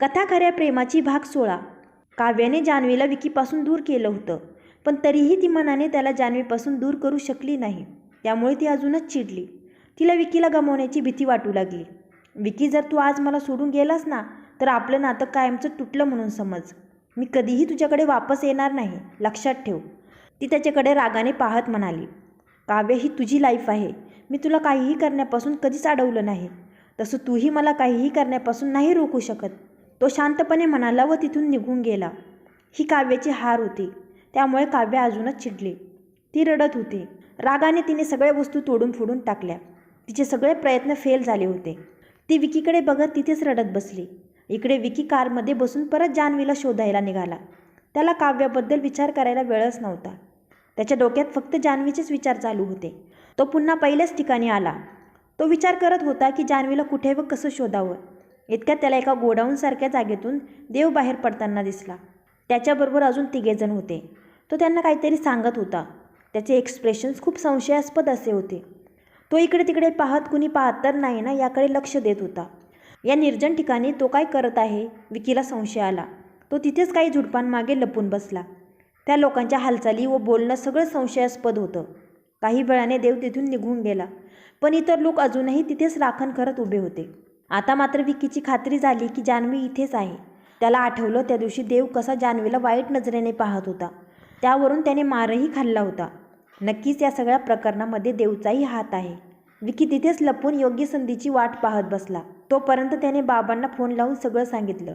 कथा खऱ्या प्रेमाची भाग सोळा. काव्याने जान्हवीला विकीपासून दूर केलं होतं पण तरीही ती मनाने त्याला जान्हवीपासून दूर करू शकली नाही. त्यामुळे ती अजूनच चिडली. तिला विकीला गमावण्याची भीती वाटू लागली. विकी जर तू आज मला सोडून गेलास ना तर आपलं नातं कायमचं तुटलं म्हणून समज. मी कधीही तुझ्याकडे वापस येणार नाही लक्षात ठेव. ती त्याच्याकडे रागाने पाहत म्हणाली. काव्य ही तुझी लाईफ आहे. मी तुला काहीही करण्यापासून कधीच अडवलं नाही. तसं तूही मला काहीही करण्यापासून नाही रोखू शकत. तो शांतपणे म्हणाला व तिथून निघून गेला. ही काव्याची हार होती. त्यामुळे काव्य अजूनच चिडली. ती रडत होती. रागाने तिने सगळ्या वस्तू तोडून फोडून टाकल्या. तिचे सगळे प्रयत्न फेल झाले होते. ती विकीकडे बघत तिथेच रडत बसली. इकडे विकी कारमध्ये बसून परत जान्हवीला शोधायला निघाला. त्याला काव्याबद्दल विचार करायला वेळच नव्हता. त्याच्या डोक्यात फक्त जान्हवीचेच विचार चालू होते. तो पुन्हा पहिल्याच ठिकाणी आला. तो विचार करत होता की जान्हवीला कुठे व कसं शोधावं? इतक्यात त्याला एका गोडाऊनसारख्या जागेतून देव बाहेर पडताना दिसला. त्याच्याबरोबर अजून तिघेजण होते. तो त्यांना काहीतरी सांगत होता. त्याचे एक्सप्रेशन्स खूप संशयास्पद असे होते. तो इकडे तिकडे पाहत कुणी पाहत तर नाही ना याकडे लक्ष देत होता. या निर्जन ठिकाणी तो काय करत आहे? विकीला संशय आला. तो तिथेच काही झुडपांमागे लपून बसला. त्या लोकांच्या हालचाली व बोलणं सगळं संशयास्पद होतं. काही वेळाने देव तिथून निघून गेला. पण इतर लोक अजूनही तिथेच राखण करत उभे होते. आता मात्र विकीची खात्री झाली की जान्हवी इथेच आहे. त्याला आठवलं त्या दिवशी देव कसा जान्हवीला वाईट नजरेने पाहत होता. त्यावरून त्याने मारही खाल्ला होता. नक्कीच या सगळ्या प्रकरणामध्ये देवचाही हात आहे. विकी तिथेच लपून योग्य संधीची वाट पाहत बसला. तोपर्यंत त्याने बाबांना फोन लावून सगळं सांगितलं.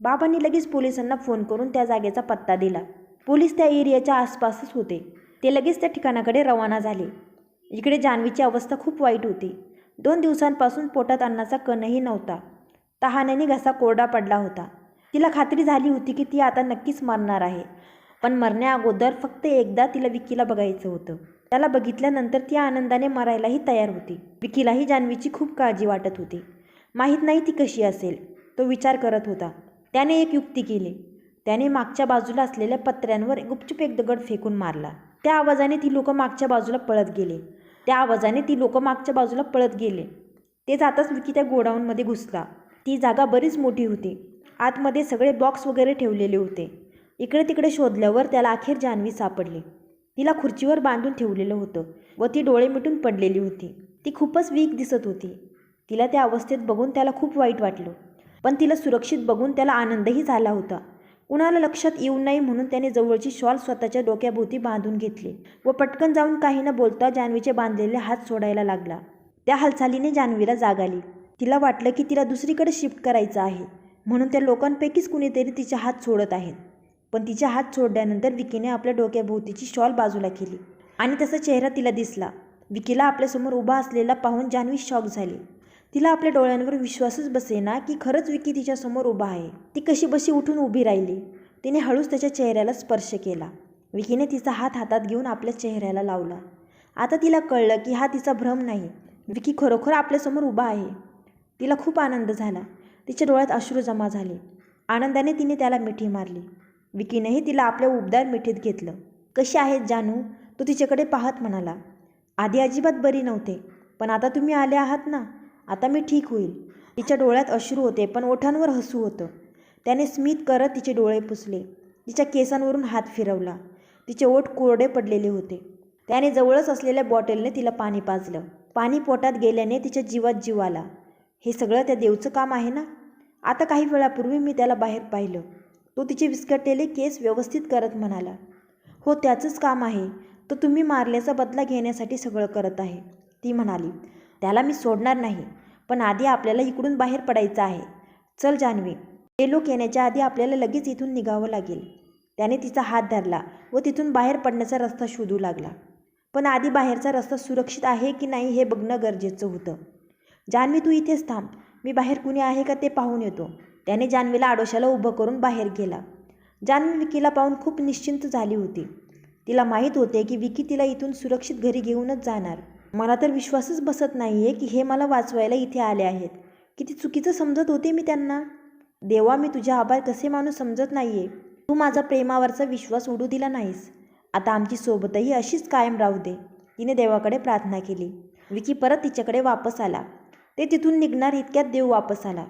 बाबांनी लगेच पोलिसांना फोन करून त्या जागेचा पत्ता दिला. पोलीस त्या एरियाच्या आसपासच होते. ते लगेच त्या ठिकाणाकडे रवाना झाले. इकडे जान्हवीची अवस्था खूप वाईट होती. दोन दिवसांपासून पोटात अन्नाचा कणही नव्हता. तहाण्याने घसा कोरडा पडला होता. तिला खात्री झाली होती की ती आता नक्कीच मरणार आहे. पण मरण्या अगोदर फक्त एकदा तिला विकीला बघायचं होतं. त्याला बघितल्यानंतर ती आनंदाने मरायलाही तयार होती. विकीलाही जान्हवीची खूप काळजी वाटत होती. माहीत नाही ती कशी असेल तो विचार करत होता. त्याने एक युक्ती केली. त्याने मागच्या बाजूला असलेल्या पत्र्यांवर गुपचूप एक दगड फेकून मारला. त्या आवाजाने ती लोक मागच्या बाजूला पळत गेले. त्या आवाजाने ती लोकं मागच्या बाजूला पळत गेले. ते जाताच विकी त्या गोडाऊनमध्ये घुसला. ती जागा बरीच मोठी होती. आतमध्ये सगळे बॉक्स वगैरे ठेवलेले होते. इकडे तिकडे शोधल्यावर त्याला अखेर जान्हवी सापडली. तिला खुर्चीवर बांधून ठेवलेलं होतं व ती डोळे मिटून पडलेली होती. ती खूपच वीक दिसत होती. तिला त्या अवस्थेत बघून त्याला खूप वाईट वाटलं. पण तिला सुरक्षित बघून त्याला आनंदही झाला होता. कुणाला लक्षात येऊ नये म्हणून त्याने जवळची शॉल स्वतःच्या डोक्याभोवती बांधून घेतली व पटकन जाऊन काही न बोलता जान्हवीचे बांधलेले हात सोडायला लागला. त्या हालचालीने जान्हवीला जाग आली. तिला वाटलं की तिला दुसरीकडे शिफ्ट करायचं आहे म्हणून त्या लोकांपैकीच कुणीतरी तिचे हात सोडत आहेत. पण तिचे हात सोडल्यानंतर विकीने आपल्या डोक्याभोवतीची शॉल बाजूला केली आणि त्याचा चेहरा तिला दिसला. विकीला आपल्यासमोर उभा असलेला पाहून जान्हवी शॉक झाली. तिला आपल्या डोळ्यांवर विश्वासच बसेना की खरंच विकी तिच्यासमोर उभा आहे. ती कशी बशी उठून उभी राहिली. तिने हळूच त्याच्या चेहऱ्याला स्पर्श केला. विकीने तिचा हात हातात घेऊन आपल्या चेहऱ्याला लावला. आता तिला कळलं की हा तिचा भ्रम नाही. विकी खरोखर आपल्यासमोर उभा आहे. तिला खूप आनंद झाला. तिच्या डोळ्यात अश्रू जमा झाले. आनंदाने तिने त्याला मिठी मारली. विकीनेही तिला आपल्या उबदार मिठीत घेतलं. कशी आहेत जानू? तो तिच्याकडे पाहत म्हणाला. आधी अजिबात बरी नव्हते. पण आता तुम्ही आले आहात ना? आता मी ठीक होईल. तिच्या डोळ्यात अश्रू होते पण ओठांवर हसू होतं. त्याने स्मित करत तिचे डोळे पुसले. तिच्या केसांवरून हात फिरवला. तिचे ओठ कोरडे पडलेले होते. त्याने जवळच असलेल्या बॉटलने तिला पाणी पाजलं. पाणी पोटात गेल्याने तिच्या जीवात जीव आला. हे सगळं त्या देवचं काम आहे ना? आता काही वेळापूर्वी मी त्याला बाहेर पाहिलं. तो तिचे विस्कटलेले केस व्यवस्थित करत म्हणाला हो त्याचंच काम आहे. तो तुम्ही मारल्याचा बदला घेण्यासाठी सगळं करत आहे. ती म्हणाली त्याला मी सोडणार नाही. पण आधी आपल्याला इकडून बाहेर पडायचं आहे. चल जान्हवी. ते लोक येण्याच्या आधी आपल्याला लगेच इथून निघावं लागेल. त्याने तिचा हात धरला व तिथून बाहेर पडण्याचा रस्ता शोधू लागला. पण आधी बाहेरचा रस्ता सुरक्षित आहे की नाही हे बघणं गरजेचं होतं. जान्हवी तू इथेच थांब. मी बाहेर कुणी आहे का ते पाहून येतो. त्याने जान्हवीला आडोशाला उभं करून बाहेर गेला. जान्हवी विकीला पाहून खूप निश्चिंत झाली होती. तिला माहीत होते की विकी तिला इथून सुरक्षित घरी घेऊनच जाणार. मला तर विश्वासच बसत नाही आहे की हे मला वाचवायला इथे आले आहेत. किती चुकीचं समजत होते मी त्यांना. देवा मी तुझे आभार कसे मानू समजत नाही आहे तू माझा प्रेमावरचा विश्वास उडू दिला नाहीस. आता आमची सोबतही अशीच कायम राहू दे. तिने देवाकडे प्रार्थना केली. विकी परत तिच्याकडे वापस आला. ते तिथून निघणार इतक्यात देव वापस आला.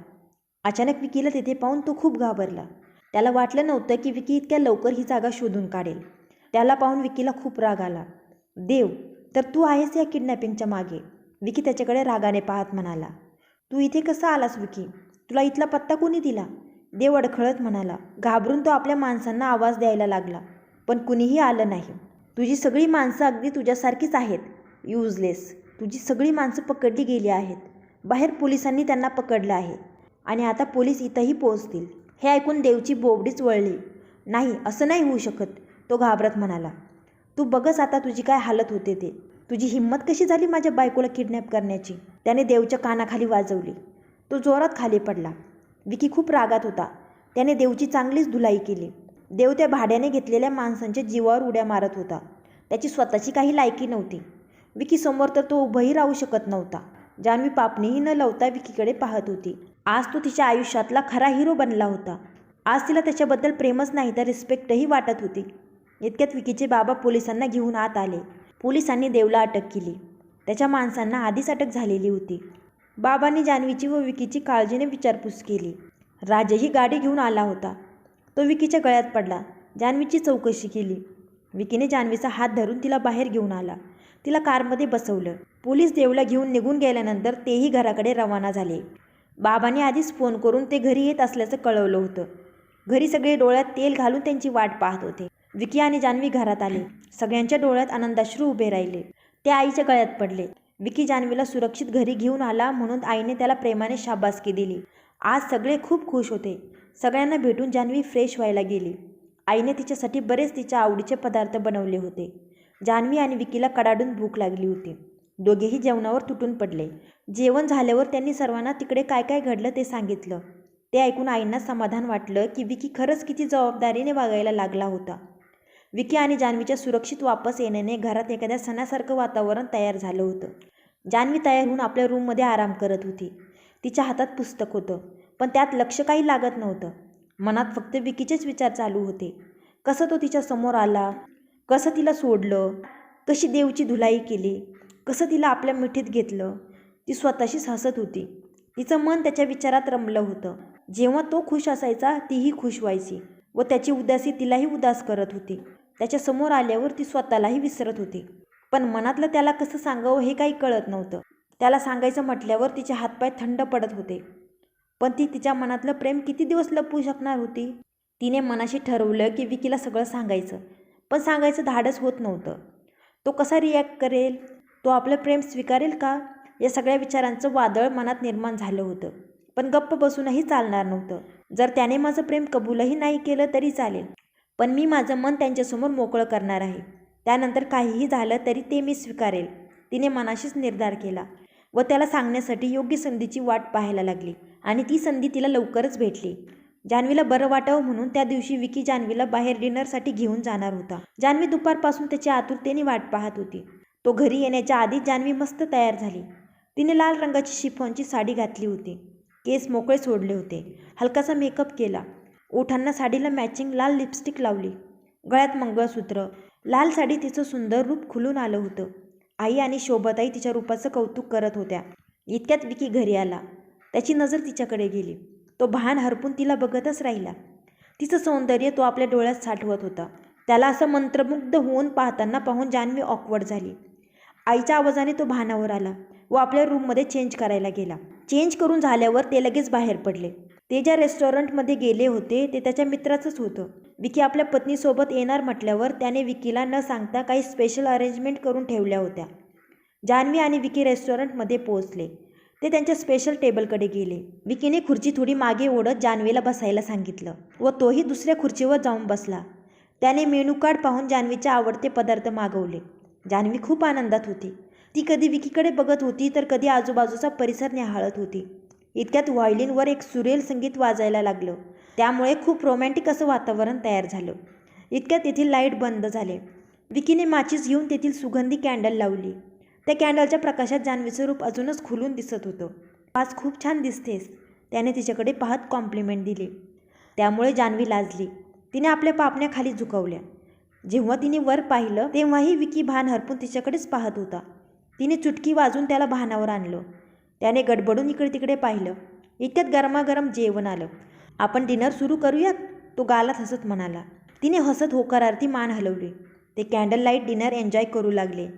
अचानक विकीला तिथे पाहून तो खूप घाबरला. त्याला वाटलं नव्हतं की विकी इतक्या लवकर ही जागा शोधून काढेल. त्याला पाहून विकीला खूप राग आला. देव तर तू आहेस या किडनॅपिंगच्या मागे. विकी त्याच्याकडे रागाने पाहत म्हणाला. तू इथे कसा आलास विकी? तुला इथला पत्ता कोणी दिला? देव अडखळत म्हणाला. घाबरून तो आपल्या माणसांना आवाज द्यायला लागला. पण कुणीही आलं नाही. तुझी सगळी माणसं अगदी तुझ्यासारखीच आहेत. यूजलेस. तुझी सगळी माणसं पकडली गेली आहेत. बाहेर पोलिसांनी त्यांना पकडलं आहे. आणि आता पोलीस इथंही पोहोचतील. हे ऐकून देवची बोबडीच वळली. नाही असं नाही होऊ शकत तो घाबरत म्हणाला. तू बघस आता तुझी काय हालत होते ते. तुझी हिंमत कशी झाली माझ्या बायकोला किडनॅप करण्याची? त्याने देवच्या कानाखाली वाजवली. तो जोरात खाली पडला. विकी खूप रागात होता. त्याने देवची चांगलीच धुलाई केली. देव त्या भाड्याने घेतलेल्या माणसांच्या जीवावर उड्या मारत होता. त्याची स्वतःची काही लायकी नव्हती. विकी समोर तर तो उभंही राहू शकत नव्हता. जान्हवी पापणीही न लावता विकीकडे पाहत होती. आज तो तिच्या आयुष्यातला खरा हिरो बनला होता. आज तिला त्याच्याबद्दल प्रेमच नाही तर रिस्पेक्टही वाटत होती. इतक्यात विकीचे बाबा पोलिसांना घेऊन आत आले. पोलिसांनी देवला अटक केली. त्याच्या माणसांना आधीच अटक झालेली होती. बाबांनी जान्हवीची व विकीची काळजीने विचारपूस केली. राजही गाडी घेऊन आला होता. तो विकीच्या गळ्यात पडला. जान्हवीची चौकशी केली. विकीने जान्हवीचा हात धरून तिला बाहेर घेऊन आला. तिला कारमध्ये बसवलं. पोलीस देवला घेऊन निघून गेल्यानंतर तेही घराकडे रवाना झाले. बाबांनी आधीच फोन करून ते घरी येत असल्याचं कळवलं होतं. घरी सगळे डोळ्यात तेल घालून त्यांची वाट पाहत होते. विकी आणि जान्हवी घरात आले. सगळ्यांच्या डोळ्यात आनंदाश्रू उभे राहिले. ते आईच्या गळ्यात पडले. विकी जान्हवीला सुरक्षित घरी घेऊन आला म्हणून आईने त्याला प्रेमाने शाबासकी दिली. आज सगळे खूप खुश होते. सगळ्यांना भेटून जान्हवी फ्रेश व्हायला गेली. आईने तिच्यासाठी बरेच तिच्या आवडीचे पदार्थ बनवले होते. जान्हवी आणि विकीला कडाडून भूक लागली होती. दोघेही जेवणावर तुटून पडले. जेवण झाल्यावर त्यांनी सर्वांना तिकडे काय काय घडलं ते सांगितलं. ते ऐकून आईंना समाधान वाटलं की विकी खरंच किती जबाबदारीने वागायला लागला होता. विकी आणि जान्हवीच्या सुरक्षित वापस येण्याने घरात एखाद्या सणासारखं वातावरण तयार झालं होतं. जान्हवी तयार होऊन आपल्या रूममध्ये आराम करत होती. तिच्या हातात पुस्तक होतं पण त्यात लक्ष काही लागत नव्हतं. मनात फक्त विकीचेच विचार चालू होते. कसं तो तिच्या समोर आला? कसं तिला सोडलं? कशी देवची धुलाई केली? कसं तिला आपल्या मिठीत घेतलं? ती स्वतःशीच हसत होती. तिचं मन त्याच्या विचारात रमलं होतं. जेव्हा तो खुश असायचा तीही खुश व्हायची व त्याची उदासी तिलाही उदास करत होती. त्याच्यासमोर आल्यावर ती स्वतःलाही विसरत होती. पण मनातलं त्याला कसं सांगावं हे काही कळत नव्हतं. त्याला सांगायचं म्हटल्यावर तिचे हातपाय थंड पडत होते. पण ती तिच्या मनातलं प्रेम किती दिवस लपवू शकणार होती? तिने मनाशी ठरवलं की विकीला सगळं सांगायचं. पण सांगायचं धाडस होत नव्हतं. तो कसा रिॲक्ट करेल? तो आपलं प्रेम स्वीकारेल का? या सगळ्या विचारांचं वादळ मनात निर्माण झालं होतं. पण गप्प बसूनही चालणार नव्हतं. जर त्याने माझं प्रेम कबूलही नाही केलं तरी चालेल. पण मी माझं मन त्यांच्यासमोर मोकळं करणार आहे. त्यानंतर काहीही झालं तरी ते मी स्वीकारेल. तिने मनाशीच निर्धार केला व त्याला सांगण्यासाठी योग्य संधीची वाट पाहायला लागली आणि ती संधी तिला लवकरच भेटली. जान्हवीला बरं वाटावं म्हणून त्या दिवशी विकी जान्हवीला बाहेर डिनरसाठी घेऊन जाणार होता. जान्हवी दुपारपासून त्याची आतुरतेने वाट पाहत होती. तो घरी येण्याच्या आधी जान्हवी मस्त तयार झाली. तिने लाल रंगाची शिफॉनची साडी घातली होती. केस मोकळे सोडले होते. हलकासा मेकअप केला. ओठांना साडीला मॅचिंग लाल लिपस्टिक लावली. गळ्यात मंगळसूत्र. लाल साडी तिचं सुंदर रूप खुलून आलं होतं. आई आणि शोभताई तिच्या रूपाचं कौतुक करत होत्या. इतक्यात विकी घरी आला. त्याची नजर तिच्याकडे गेली. तो भान हरपून तिला बघतच राहिला. तिचं सौंदर्य तो आपल्या डोळ्यात साठवत होता. त्याला असं मंत्रमुग्ध होऊन पाहताना पाहून जान्हवी ऑकवर्ड झाली. आईच्या आवाजाने तो भानावर आला व आपल्या रूममध्ये चेंज करायला गेला. चेंज करून झाल्यावर ते लगेच बाहेर पडले. ते ज्या रेस्टॉरंटमध्ये गेले होते ते त्याच्या मित्राचंच होतं. विकी आपल्या पत्नीसोबत येणार म्हटल्यावर त्याने विकीला न सांगता काही स्पेशल अरेंजमेंट करून ठेवल्या होत्या. जान्हवी आणि विकी रेस्टॉरंटमध्ये पोहोचले. ते त्यांच्या स्पेशल टेबलकडे गेले. विकीने खुर्ची थोडी मागे ओढत जान्हवीला बसायला सांगितलं व तोही दुसऱ्या खुर्चीवर जाऊन बसला. त्याने मेनू कार्ड पाहून जान्हवीचे आवडते पदार्थ मागवले. जान्हवी खूप आनंदात होती. ती कधी विकीकडे बघत होती तर कधी आजूबाजूचा परिसर निहाळत होती. इतक्यात व्हायलिनवर एक सुरेल संगीत वाजायला लागलं. त्यामुळे खूप रोमॅन्टिक असं वातावरण तयार झालं. इतक्यात तेथील लाइट बंद झाले. विकीने माचीस घेऊन तेथील सुगंधी कॅन्डल लावली. त्या कॅन्डलच्या प्रकाशात जान्हवीचं रूप अजूनच खुलून दिसत होतं. आज खूप छान दिसतेस त्याने तिच्याकडे पाहत कॉम्प्लिमेंट दिली. त्यामुळे जान्हवी लाजली. तिने आपल्या पापण्या खाली झुकवल्या. जेव्हा तिने वर पाहिलं तेव्हाही विकी भान हरपून तिच्याकडेच पाहत होता. तिने चुटकी वाजून त्याला भानावर आणलं. त्याने गडबडून इकडे तिकडे पाहिलं. इतक्यात गरमागरम जेवण आलं. आपण डिनर सुरू करूयात? तो गालात हसत म्हणाला. तिने हसत होकारार्थी मान हलवली. ते कॅन्डल लाइट डिनर एन्जॉय करू लागले.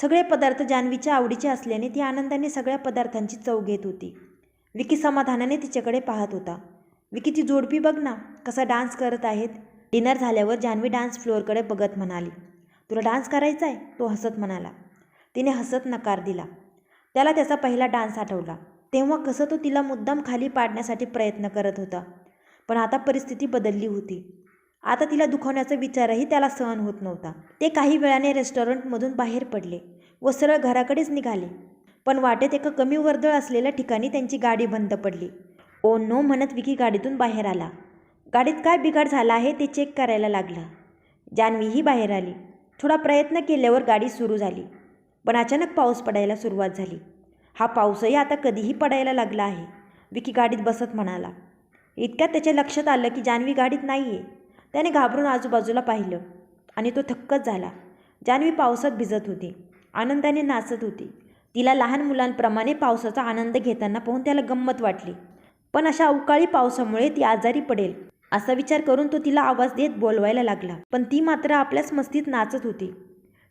सगळे पदार्थ जान्हवीच्या आवडीचे असल्याने ती आनंदाने सगळ्या पदार्थांची चव घेत होती. विकी समाधानाने तिच्याकडे पाहत होता. विकीची जोडपी बघ ना कसा डान्स करत आहेत. डिनर झाल्यावर जान्हवी डान्स फ्लोअरकडे बघत म्हणाली. तुला डान्स करायचा आहे तो हसत म्हणाला. तिने हसत नकार दिला. त्याला त्याचा पहिला डान्स आठवला. तेव्हा कसं तो तिला मुद्दाम खाली पाडण्यासाठी प्रयत्न करत होता. पण आता परिस्थिती बदलली होती. आता तिला दुखवण्याचा विचारही त्याला सहन होत नव्हता. ते काही वेळाने रेस्टॉरंटमधून बाहेर पडले व सरळ घराकडेच निघाले. पण वाटेत एका कमी वर्दळ असलेल्या ठिकाणी त्यांची गाडी बंद पडली. ओ नो म्हणत विकी गाडीतून बाहेर आला. गाडीत काय बिघाड झाला आहे ते चेक करायला लागला. जान्हवीही बाहेर आली. थोडा प्रयत्न केल्यावर गाडी सुरू झाली. पण अचानक पाऊस पडायला सुरुवात झाली. हा पाऊसही आता कधीही पडायला लागला आहे विकी गाडीत बसत म्हणाला. इतक्यात त्याच्या लक्षात आलं की जान्हवी गाडीत नाही आहे त्याने घाबरून आजूबाजूला पाहिलं आणि तो थक्कच झाला. जान्हवी पावसात भिजत होती. आनंदाने नाचत होती. तिला लहान मुलांप्रमाणे पावसाचा आनंद घेताना पाहून त्याला गंमत वाटली. पण अशा अवकाळी पावसामुळे ती आजारी पडेल असा विचार करून तो तिला आवाज देत बोलवायला लागला. पण ती मात्र आपल्याच मस्तीत नाचत होती.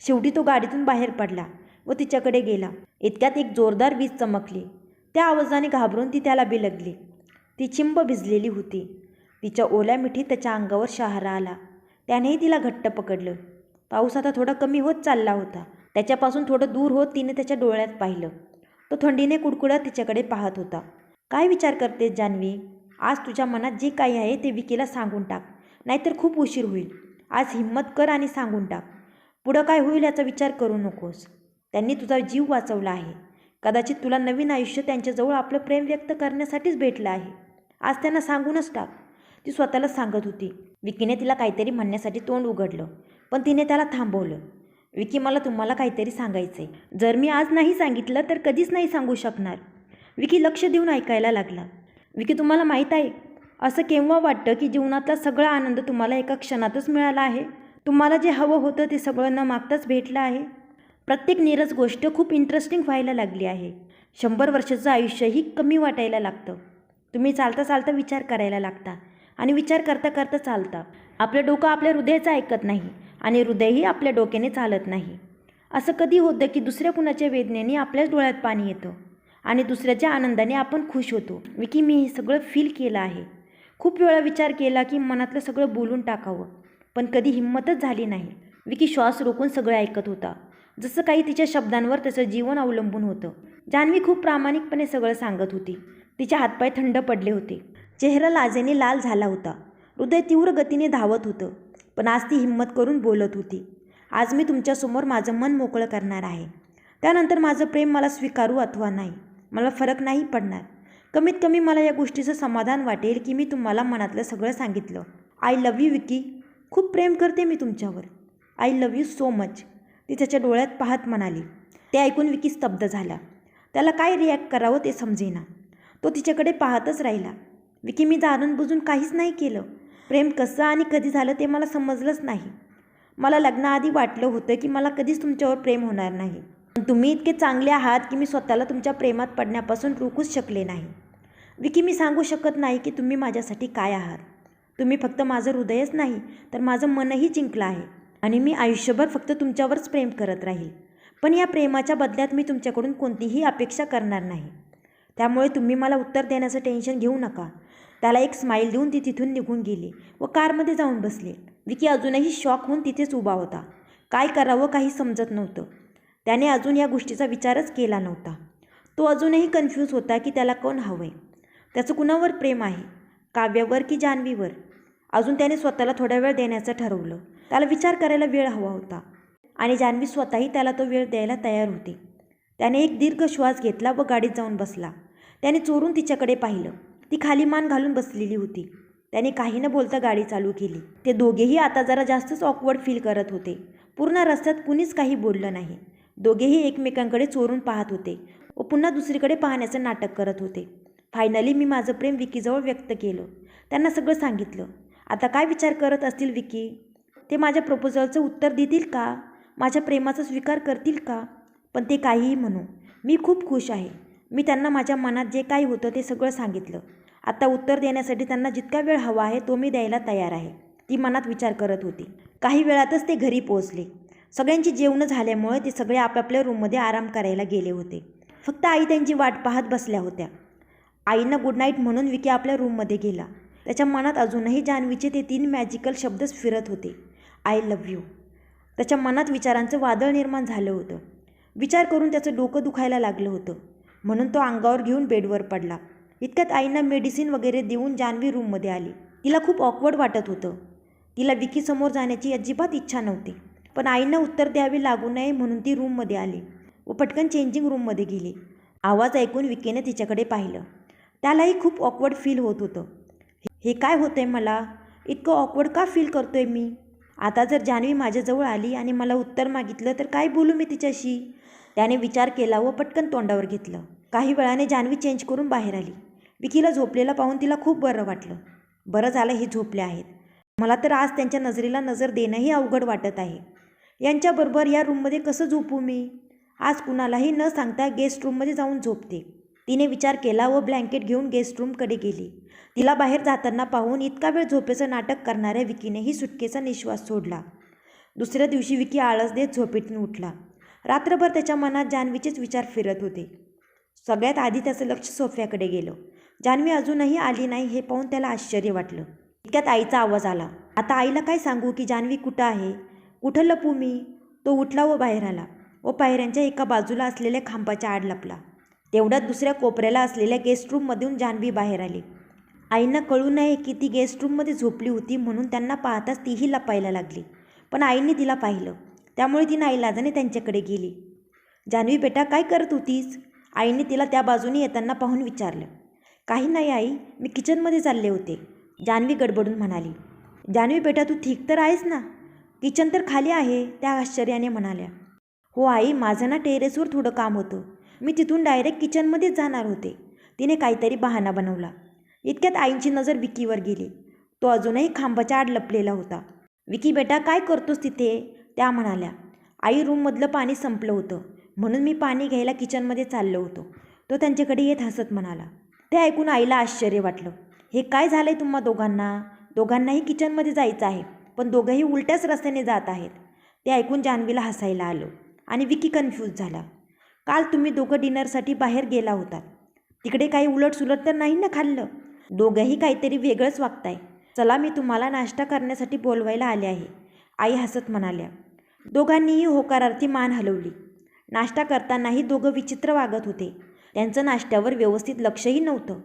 शेवटी तो गाडीतून बाहेर पडला. व तिच्याकडे गेला. इतक्यात एक जोरदार वीज चमकली. त्या आवाजाने घाबरून ती त्याला बिलगली. ती चिंब भिजलेली होती. तिच्या ओल्या मिठीत त्याच्या अंगावर शहारा आला. त्यानेही तिला घट्ट पकडलं. पाऊस आता थोडा कमी होत चालला होता. त्याच्यापासून थोडं दूर होत तिने त्याच्या डोळ्यात पाहिलं. तो थंडीने कुडकुडत तिच्याकडे पाहत होता. काय विचार करतेस जान्हवी? आज तुझ्या मनात जे काही आहे ते विकीला सांगून टाक. नाहीतर खूप उशीर होईल. आज हिंमत कर आणि सांगून टाक. पुढं काय होईल याचा विचार करू नकोस. त्यांनी तुझा जीव वाचवला आहे. कदाचित तुला नवीन आयुष्य त्यांच्याजवळ आपलं प्रेम व्यक्त करण्यासाठीच भेटलं आहे. आज त्यांना सांगूनच टाक. ती स्वतःला सांगत होती. विकीने तिला काहीतरी म्हणण्यासाठी तोंड उघडलं पण तिने त्याला थांबवलं. विकी मला तुम्हाला काहीतरी सांगायचं आहे जर मी आज नाही सांगितलं तर कधीच नाही सांगू शकणार. विकी लक्ष देऊन ऐकायला लागला. विकी तुम्हाला माहीत आहे असं केव्हा वाटतं की जीवनातला सगळा आनंद तुम्हाला एका क्षणातच मिळाला आहे? तुम्हाला जे हवं होतं ते सगळं न मागताच भेटलं आहे? प्रत्येक नीरज गोष्ट खूप इंटरेस्टिंग व्हायला लागली आहे. शंभर वर्षाचं आयुष्यही कमी वाटायला लागतं. तुम्ही चालता चालता विचार करायला लागता आणि विचार करता करता चालता. आपलं डोकं आपल्या हृदयाचं ऐकत नाही आणि हृदयही आपल्या डोक्याने चालत नाही. असं कधी होतं की दुसऱ्या कुणाच्या वेदनेने आपल्याच डोळ्यात पाणी येतं आणि दुसऱ्याच्या आनंदाने आपण खुश होतो. विकी मी हे सगळं फील केलं आहे. खूप वेळा विचार केला की मनातलं सगळं बोलून टाकावं पण कधी हिंमतच झाली नाही. विकी श्वास रोखून सगळं ऐकत होता. जसं काही तिच्या शब्दांवर त्याचं जीवन अवलंबून होतं. जान्हवी खूप प्रामाणिकपणे सगळं सांगत होती. तिचे हातपाय थंड पडले होते. चेहरा लाजेने लाल झाला होता. हृदय तीव्र गतीने धावत होतं. पण आज ती हिंमत करून बोलत होती. आज मी तुमच्यासमोर माझं मन मोकळं करणार आहे. त्यानंतर माझं प्रेम मला स्वीकारू अथवा नाही. मला फरक नाही पडणार. कमीत कमी मला या गोष्टीचं समाधान वाटेल की मी तुम्हाला मनातलं सगळं सांगितलं. I love you Vicky. खूप प्रेम करते मी तुमच्यावर. I love you so much ती त्याच्या डोळ्यात पाहत म्हणाली ते ऐकून विकी स्तब्ध झाला. त्याला काय रिॲक्ट करावं ते समजेना. तो तिच्याकडे पाहतच राहिला. विकी मी जाणून बुजून काहीच नाही केलं. प्रेम कसं आणि कधी झालं ते मला समजलंच नाही. मला लग्नाआधी वाटलं होतं की मला कधीच तुमच्यावर प्रेम होणार नाही. पण तुम्ही इतके चांगले आहात की मी स्वतःला तुमच्या प्रेमात पडण्यापासून रोखूच शकले नाही. विकी मी सांगू शकत नाही की तुम्ही माझ्यासाठी काय आहात. तुम्ही फक्त माझं हृदयच नाही तर माझं मनही जिंकलं आहे. आणि मी आयुष्यभर फक्त तुमच्यावरच प्रेम करत राहील. पण या प्रेमाच्या बदल्यात मी तुमच्याकडून कोणतीही अपेक्षा करणार नाही. त्यामुळे तुम्ही मला उत्तर देण्याचं टेन्शन घेऊ नका. त्याला एक स्माईल देऊन ती तिथून निघून गेली व कारमध्ये जाऊन बसले. विकी अजूनही शॉक होऊन तिथेच उभा होता. काय करावं काही समजत नव्हतं. त्याने अजून या गोष्टीचा विचारच केला नव्हता. तो अजूनही कन्फ्यूज होता की त्याला कोण हवं आहे त्याचं कुणावर प्रेम आहे? काव्यावर की जान्हवीवर? अजून त्याने स्वतःला थोडा वेळ देण्याचं ठरवलं. त्याला विचार करायला वेळ हवा होता. आणि जान्हवी स्वतःही त्याला तो वेळ द्यायला तयार होती. त्याने एक दीर्घ श्वास घेतला व गाडीत जाऊन बसला. त्याने चोरून तिच्याकडे पाहिलं. ती खाली मान घालून बसलेली होती. त्याने काही न बोलता गाडी चालू केली. ते दोघेही आता जरा जास्तच ऑकवर्ड फील करत होते. पूर्ण रस्त्यात कुणीच काही बोललं नाही. दोघेही एकमेकांकडे चोरून पाहत होते व पुन्हा दुसरीकडे पाहण्याचं नाटक करत होते. फायनली मी माझं प्रेम विकीजवळ व्यक्त केलं. त्यांना सगळं सांगितलं. आता काय विचार करत असतील विकी? ते माझ्या प्रपोजलचं उत्तर देतील का? माझ्या प्रेमाचा स्वीकार करतील का? पण ते काहीही म्हणू. मी खूप खुश आहे. मी त्यांना माझ्या मनात जे काही होतं ते सगळं सांगितलं. आता उत्तर देण्यासाठी त्यांना जितका वेळ हवा आहे तो मी द्यायला तयार आहे. ती मनात विचार करत होती. काही वेळातच ते घरी पोहोचले. सगळ्यांची जेवणं झाल्यामुळे ते सगळे आपापल्या रूममध्ये आराम करायला गेले होते. फक्त आई त्यांची वाट पाहत बसल्या होत्या. आईनं गुड नाईट म्हणून विकी आपल्या रूममध्ये गेला. त्याच्या मनात अजूनही जान्हवीचे ते तीन मॅजिकल शब्दच फिरत होते. I love you. त्याच्या मनात विचारांचं वादळ निर्माण झालं होतं. विचार करून त्याचं डोकं दुखायला लागलं होतं. म्हणून तो अंगावर घेऊन बेडवर पडला. इतक्यात आईंना मेडिसिन वगैरे देऊन जान्हवी रूममध्ये आली. तिला खूप ऑकवर्ड वाटत होतं. तिला विकीसमोर जाण्याची अजिबात इच्छा नव्हती. पण आईंना उत्तर द्यावे लागू नये म्हणून ती रूममध्ये आली व पटकन चेंजिंग रूममध्ये गेली. आवाज ऐकून विकीने तिच्याकडे पाहिलं. त्यालाही खूप ऑकवर्ड फील होत होतं. हे काय होतंय मला? इतकं ऑकवर्ड का फील करतोय मी? आता जर जान्हवी माझ्याजवळ आली आणि मला उत्तर मागितलं तर काय बोलू मी तिच्याशी? त्याने विचार केला व पटकन तोंडावर घेतलं. काही वेळाने जान्हवी चेंज करून बाहेर आली. विकीला झोपलेला पाहून तिला खूप बरं वाटलं. बरं झालं हे झोपले आहेत. मला तर आज त्यांच्या नजरेला नजर देणंही अवघड वाटत आहे. यांच्याबरोबर या रूममध्ये कसं झोपू मी? आज कुणालाही न सांगता गेस्ट रूममध्ये जाऊन झोपते. तिने विचार केला व ब्लँकेट घेऊन गेस्ट रूमकडे गेली. तिला बाहेर जाताना पाहून इतका वेळ झोपेचं नाटक करणाऱ्या विकीनेही सुटकेचा निश्वास सोडला. दुसऱ्या दिवशी विकी आळस देत झोपेतून उठला. रात्रभर त्याच्या मनात जान्हवीचेच विचार फिरत होते. सगळ्यात आधी त्याचं लक्ष सोफ्याकडे गेलं. जान्हवी अजूनही आली नाही हे पाहून त्याला आश्चर्य वाटलं. इतक्यात आईचा आवाज आला. आता आईला काय सांगू की जान्हवी कुठं आहे? कुठं लपू मी? तो उठला व बाहेर आला व पायऱ्यांच्या एका बाजूला असलेल्या खांबाच्या आड लपला. तेवढ्यात दुसऱ्या कोपऱ्याला असलेल्या गेस्ट रूममधून जान्हवी बाहेर आली. आईंना कळू नये की ती गेस्ट रूममध्ये झोपली होती म्हणून त्यांना पाहताच तीही लपायला लागली. पण आईने तिला पाहिलं. त्यामुळे ती नाईलाजाने त्यांच्याकडे गेली. जान्हवी बेटा काय करत होतीस? आईने तिला त्या बाजूने येताना पाहून विचारलं. काही नाही आई मी किचनमध्ये चालले होते जान्हवी गडबडून म्हणाली. जान्हवी बेटा तू ठीक तर आहेस ना? किचन तर खाली आहे त्या आश्चर्याने म्हणाल्या. हो आई माझं ना टेरेसवर थोडं काम होतं. मी तिथून डायरेक्ट किचनमध्येच जाणार होते. तिने काहीतरी बहाणा बनवला. इतक्यात आईंची नजर विकीवर गेली. तो अजूनही खांबाच्या आड लपलेला होता. विकी बेटा काय करतोस तिथे? त्या म्हणाल्या. आई रूममधलं पाणी संपलं होतं. म्हणून मी पाणी घ्यायला किचनमध्ये चाललो होतो. तो त्यांच्याकडे येत हसत म्हणाला. ते ऐकून आईला आश्चर्य वाटलं. हे काय झालं आहे तुम्हा दोघांना? दोघांनाही किचनमध्ये जायचं आहे पण दोघंही उलट्याच रस्त्याने जात आहेत. ते ऐकून जान्हवीला हसायला आलो आणि विकी कन्फ्यूज झाला. काल तुम्ही दोघं डिनरसाठी बाहेर गेला होतात. तिकडे काही उलटसुलट तर नाही ना खाल्लं? दोघंही काहीतरी वेगळंच वागताय. चला मी तुम्हाला नाश्ता करण्यासाठी बोलवायला आले आहे. आई हसत म्हणाल्या. दोघांनीही होकारार्थी मान हलवली. नाश्ता करतानाही दोघं विचित्र वागत होते. त्यांचं नाश्त्यावर व्यवस्थित लक्षही नव्हतं.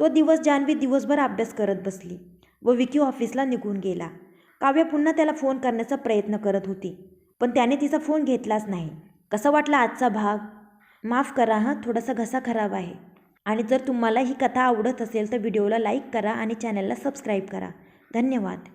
तो दिवस जान्हवी दिवसभर अभ्यास करत बसली व विकी ऑफिसला निघून गेला. काव्य पुन्हा त्याला फोन करण्याचा प्रयत्न करत होती पण त्याने तिचा फोन घेतलाच नाही. कसा वाटला आजचा भाग? माफ करा हां थोडासा घसा खराब आहे. आणि जर तुम्हाला ही कथा आवडत असेल तर व्हिडिओला लाईक करा आणि चॅनलला सबस्क्राईब करा. धन्यवाद.